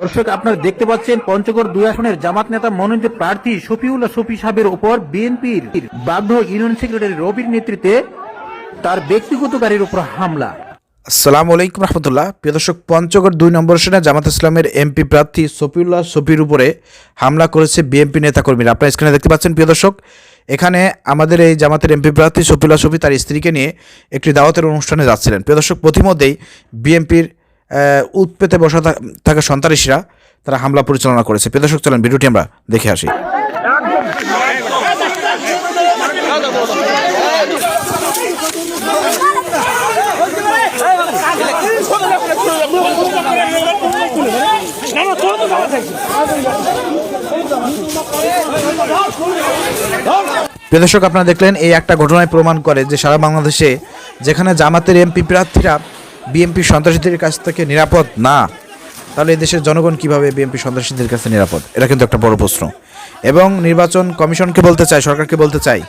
দর্শক, আপনারা দেখতে পাচ্ছেন পঞ্চগড় দুই আসনের জামাত নেতা মনোনীত প্রার্থী শফিউল্লাহ শফি সাহেবের উপর বিএনপির বাধ্য ইউনিয়ন সেক্রেটারি রবির নেতৃত্বে তার ব্যক্তিগত গাড়ির উপর হামলা। আসসালামু আলাইকুম রহমতুল্লাহ। প্রিয় দর্শক, পঞ্চগড় দুই নম্বর সেনা জামাত ইসলামের এমপি প্রার্থী সফিউল্লাহ সফির উপরে হামলা করেছে বিএনপি নেতাকর্মীরা। আপনারা স্ক্রিনে দেখতে পাচ্ছেন, প্রিয় দর্শক, এখানে আমাদের এই জামাতের এমপি প্রার্থী সফিউল্লাহ সফি তার স্ত্রীকে নিয়ে একটি দাওয়াতের অনুষ্ঠানে যাচ্ছিলেন। প্রিয় দর্শক, প্রতিমধ্যেই বিএনপির উৎপেতে বসা থাকা সন্ত্রাসীরা তারা হামলা পরিচালনা করেছে। প্রিয় দর্শক, চলেন ভিডিওটি আমরা দেখে আসি। প্রিয় দর্শক, আপনারা দেখলেন এই একটা ঘটনায় প্রমাণ করে যে সারা বাংলাদেশে যেখানে জামাতের এমপি প্রার্থীরা বিএনপি সন্ত্রাসীদের কাছ থেকে নিরাপদ? না। তাহলে দেশের জনগণ কীভাবে বিএনপি সন্ত্রাসীদের কাছে নিরাপদ? এটা কিন্তু একটা বড় প্রশ্ন। এবং নির্বাচন কমিশনকে বলতে চাই, সরকারকে বলতে চাই,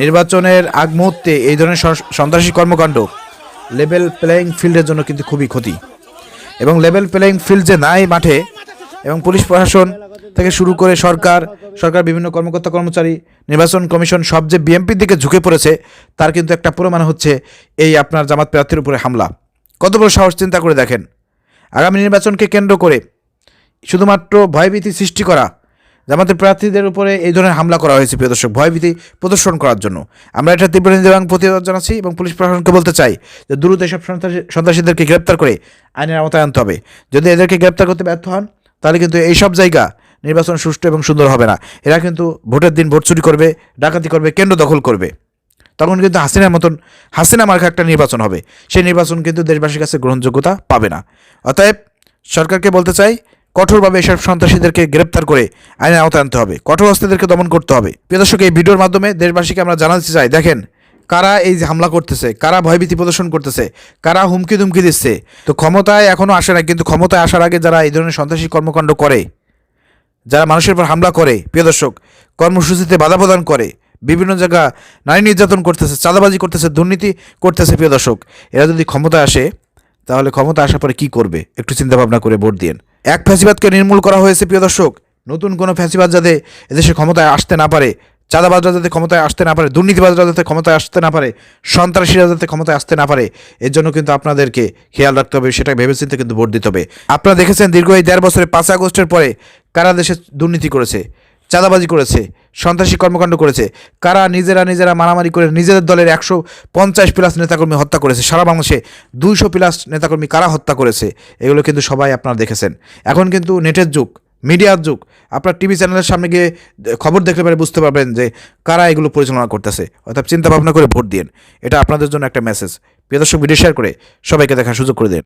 নির্বাচনের আগ মুহূর্তে এই ধরনের সন্ত্রাসী কর্মকাণ্ড লেভেল প্লেয়িং ফিল্ডের জন্য কিন্তু খুবই ক্ষতি। এবং লেভেল প্লেয়িং ফিল্ড যে নাই মাঠে এবং পুলিশ প্রশাসন থেকে শুরু করে সরকার সরকার বিভিন্ন কর্মকর্তা কর্মচারী, নির্বাচন কমিশন, সব যে বিএনপির দিকে ঝুঁকে পড়েছে, তার কিন্তু একটা প্রমাণ হচ্ছে এই আপনার জামাত প্রার্থীর উপরে হামলা। কত বড় সাহস চিন্তা করে দেখেন। আগামী নির্বাচনকে কেন্দ্র করে শুধুমাত্র ভয়ভীতি সৃষ্টি করা, জামাতের প্রার্থীদের উপরে এই ধরনের হামলা করা হয়েছে, প্রিয় দর্শক, ভয়ভীতি প্রদর্শন করার জন্য। আমরা এটা তীব্র নিন্দা প্রতিবাদ জানাচ্ছি এবং পুলিশ প্রশাসনকে বলতে চাই যে দ্রুত এসব সন্ত্রাসী, সন্ত্রাসীদেরকে গ্রেপ্তার করে আইনের আওতায় আনতে হবে। যদি এদেরকে গ্রেপ্তার করতে ব্যর্থ হন তাহলে কিন্তু এইসব জায়গা নির্বাচন সুষ্ঠু এবং সুন্দর হবে না। এরা কিন্তু ভোটের দিন ভোট চুরি করবে, ডাকাতি করবে, কেন্দ্র দখল করবে। তখন কিন্তু হাসিনার মতন হাসিনা মার্কা একটা নির্বাচন হবে। সেই নির্বাচন কিন্তু দেশবাসীর কাছে গ্রহণযোগ্যতা পাবে না। অতএব সরকারকে বলতে চাই, কঠোরভাবে এসব সন্ত্রাসীদেরকে গ্রেপ্তার করে আইনের আওতায় আনতে হবে। কঠোর হস্তেদেরকে দমন করতে হবে। প্রিয় দর্শক, এই ভিডিওর মাধ্যমে দেশবাসীকে আমরা জানাতে চাই, দেখেন কারা এই যে হামলা করতেছে? কারা ভয়ভীতি প্রদর্শন করতেছে? কারা হুমকি দুমকি দিচ্ছে? তো ক্ষমতায় এখনও আসে না কিন্তু ক্ষমতায় আসার আগে যারা এই ধরনের সন্ত্রাসী কর্মকাণ্ড করে, যারা মানুষের উপর হামলা করে, প্রিয় দর্শক, কর্মসূচিতে বাধা প্রদান করে, বিভিন্ন জায়গা নারী নির্যাতন করতেছে, চাঁদাবাজি করতেছে, দুর্নীতি করতেছে, প্রিয় দর্শক, এরা যদি ক্ষমতায় আসে, তাহলে ক্ষমতা আসার পরে কি করবে? একটু চিন্তাভাবনা করে ভোট দিন এক ফ্যাসিবাদকে নির্মূল করা হয়েছে, প্রিয় দর্শক, নতুন কোনো ফ্যাসিবাদ যাতে এদেশে ক্ষমতায় আসতে না পারে চাঁদাবাজরা যাতে ক্ষমতায় আসতে না পারে, দুর্নীতিবাজরা যাতে ক্ষমতায় আসতে না পারে, সন্ত্রাসীরা যাতে ক্ষমতায় আসতে না পারে, এর জন্য কিন্তু আপনাদেরকে খেয়াল রাখতে হবে, সেটা ভেবেচিন্তে কিন্তু ভোট দিতে হবে। আপনারা দেখেছেন দীর্ঘ এই দেড় বছরে পাঁচ আগস্টের পরে কারা দেশে দুর্নীতি করেছে, চাঁদাবাজি করেছে, সন্ত্রাসী কর্মকাণ্ড করেছে, কারা নিজেরা নিজেরা মারামারি করে নিজেদের দলের একশো পঞ্চাশ প্লাস নেতাকর্মী হত্যা করেছে, সারা বাংলাদেশে দুইশো প্লাস নেতাকর্মী কারা হত্যা করেছে, এগুলো কিন্তু সবাই আপনারা দেখেছেন। এখন কিন্তু নেটের যুগ, মিডিয়ার যুগ আপনার টিভি চ্যানেলের সামনে গিয়ে খবর দেখলে পরে বুঝতে পারবেন যে কারা এগুলো পরিচালনা করতেছে। অর্থাৎ চিন্তা ভাবনা করে ভোট দিন এটা আপনাদের জন্য একটা মেসেজ প্রিয় দর্শক ভিডিও শেয়ার করে সবাইকে দেখার সুযোগ করে দিন।